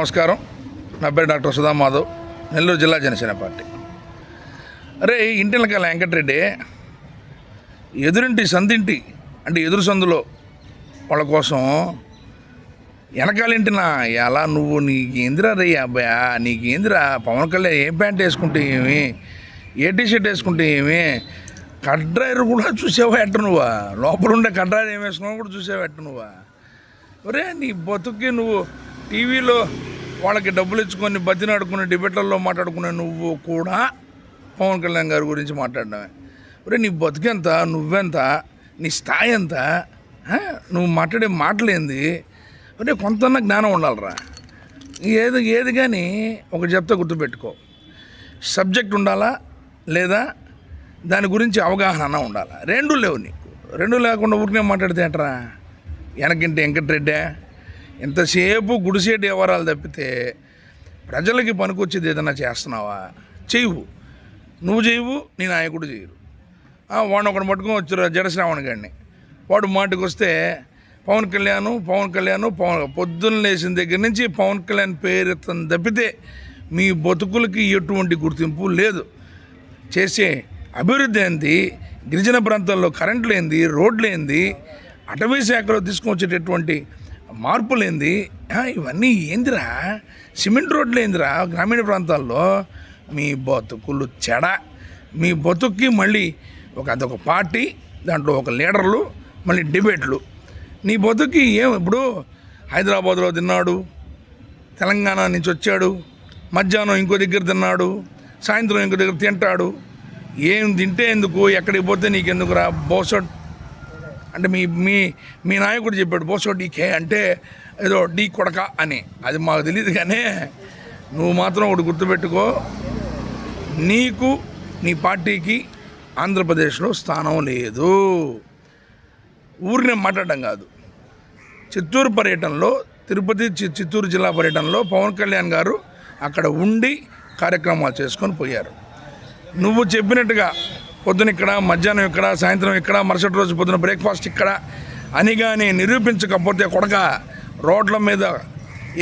నమస్కారం. నా పేరు డాక్టర్ సుధా మాధవ్. నెల్లూరు జిల్లా జనసేన పార్టీ. అరే ఇంటిలకాల వెంకటరెడ్డి ఎదురింటి సందింటి అంటే ఎదురు సందులో వాళ్ళ కోసం వెనకాలింటిన ఎలా నువ్వు? నీకేందిరా రే అబ్బాయా నీకేందిరా? పవన్ కళ్యాణ్ ఏ ప్యాంట్ వేసుకుంటే ఏమి? ఏ టీషర్ట్ వేసుకుంటే ఏమి? కడ్రాయర్ కూడా చూసావా ఎట్ట నువ్వా? లోపల ఉండే కడ్రాయర్ ఏం వేసుకున్నావు కూడా చూసావా ఎట్ట నువ్వా? ఒరే నీ బతుక్కి నువ్వు టీవీలో వాళ్ళకి డబ్బులు ఇచ్చుకొని బతినాడుకునే డిబేట్లలో మాట్లాడుకునే నువ్వు కూడా పవన్ కళ్యాణ్ గారి గురించి మాట్లాడడమే. ఒరే నీ బతుకెంత? నువ్వెంత? నీ స్థాయి ఎంత? నువ్వు మాట్లాడే మాటలేంది? ఒరే కొంత జ్ఞానం ఉండాలిరా. ఏది ఏది కానీ ఒక చెప్తే గుర్తుపెట్టుకో. సబ్జెక్ట్ ఉండాలా? లేదా దాని గురించి అవగాహన అన్న ఉండాలా? రెండు లేవు నీకు. రెండు లేకుండా ఊరికే మాట్లాడితే ఏంట్రా? వెనకంటే వెంకటరెడ్డే? ఇంతసేపు గుడిసేటి వ్యవహారాలు తప్పితే ప్రజలకి పనికొచ్చేది ఏదైనా చేస్తున్నావా? చేయవు నువ్వు చేయవు నీ నాయకుడు చేయరు వాడిని ఒకటి పట్టుకొని వచ్చారు జడశ్రావణ గారిని. వాడు మాటకు వస్తే పవన్ కళ్యాణ్ పవన్ కళ్యాణ్ పవన్ పొద్దున్న లేచిన దగ్గర నుంచి పవన్ కళ్యాణ్ పేరెత్తని తప్పితే మీ బతుకులకి ఎటువంటి గుర్తింపు లేదు. చేసే అభివృద్ధి ఏంది? గిరిజన ప్రాంతాల్లో కరెంట్లు ఏంది రోడ్లు ఏంది అటవీ శాఖలో తీసుకొచ్చేటటువంటి మార్పులేంది? ఇవన్నీ ఏందిరా? సిమెంట్ రోడ్లు ఏందిరా గ్రామీణ ప్రాంతాల్లో? మీ బతుకులు చెడ. మీ బతుక్కి మళ్ళీ ఒక అదొక పార్టీ దాంట్లో ఒక లీడర్లు మళ్ళీ డిబేట్లు. నీ బతుక్కి ఏం ఇప్పుడు హైదరాబాద్లో తిన్నాడు తెలంగాణ నుంచి వచ్చాడు మధ్యాహ్నం ఇంకో దగ్గర తిన్నాడు సాయంత్రం ఇంకో దగ్గర తింటాడు. ఏం తింటే ఎందుకు? ఎక్కడికి పోతే నీకెందుకురా? బోసట్ అంటే మీ మీ మీ నాయకుడు చెప్పాడు బోసట్ కే అంటే ఏదో డీ కొడక అని. అది మాకు తెలియదు కానీ నువ్వు మాత్రం ఒకటి గుర్తుపెట్టుకో నీకు నీ పార్టీకి ఆంధ్రప్రదేశ్లో స్థానం లేదు. ఊరిని మాట్లాడడం కాదు. చిత్తూరు పర్యటనలో తిరుపతి చి- చిత్తూరు జిల్లా పర్యటనలో పవన్ కళ్యాణ్ గారు అక్కడ ఉండి కార్యక్రమాలు చేసుకొని పోయారు. నువ్వు చెప్పినట్టుగా పొద్దున ఇక్కడ మధ్యాహ్నం ఇక్కడ సాయంత్రం ఇక్కడ మరుసటి రోజు పొద్దున బ్రేక్ఫాస్ట్ ఇక్కడ. అని కానీ నిరూపించకపోతే కొడక రోడ్ల మీద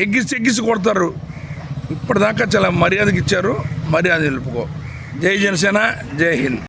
ఎగ్గిసి ఎగ్గిసి కొడతారు. ఇప్పటిదాకా చాలా మర్యాదకి ఇచ్చారు. మర్యాద నిలుపుకో జై జనసేన జై హింద్.